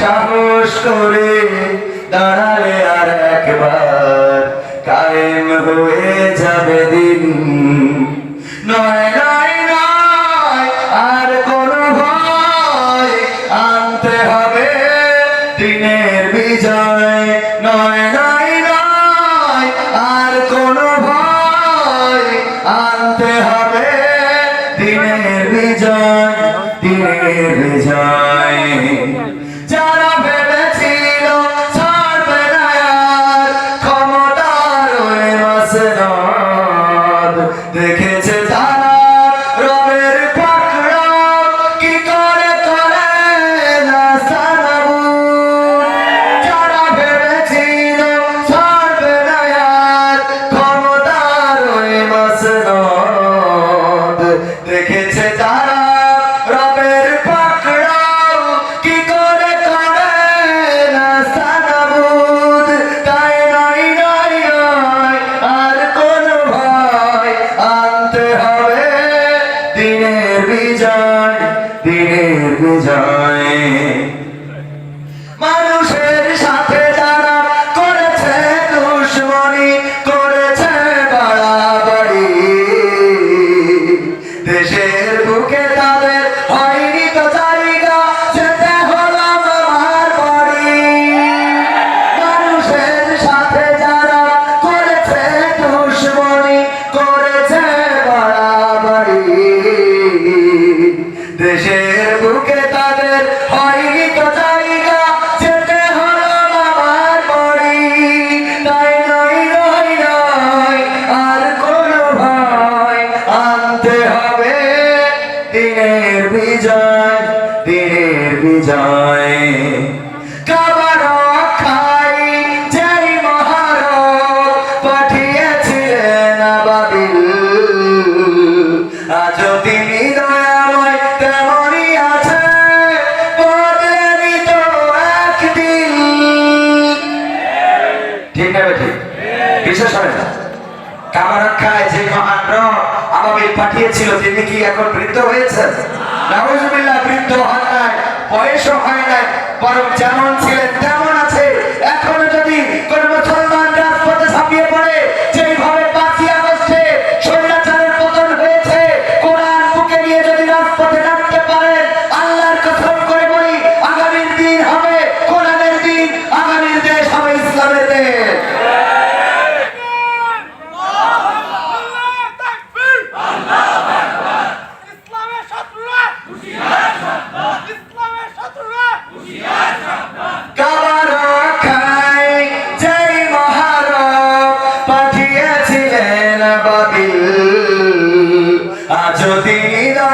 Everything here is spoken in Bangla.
সাহস করে দাঁড়ালে আর একবার কায়েম হয়ে যাবে দিন। নয় নয় নয়, আর কোনো ভয় আনতে হবে দিনের বিজয়। নয় নয় নয়, আর কোনো ভয় আনতে হবে দিনের বিজয়। দিনের বিজয় যারা ভেবেছিল ছাড়বে না ক্ষমতার ওই মাসনদ দেখেছে তারা রবের পাকড়া বিজয় দিনের বিজয়। বিজয়, দিনের বিজয়। কাবার খাই যেই মহারব পাঠিয়েছিলেন আবাবিল। আজ তিনি দয়াময় আছে বদলেনি তো ঠিক না বিশেষ হয় না। কামারক্ষায় যে মহান আবাবিল পাঠিয়েছিল, তিনি কি এখন বৃদ্ধ হয়েছেন? নাউজুবিল্লাহ বৃদ্ধ হয় নাই বয়সও হয় নাই বরং যেমন ছিলেন তেমন পাঠিয়েছিলেন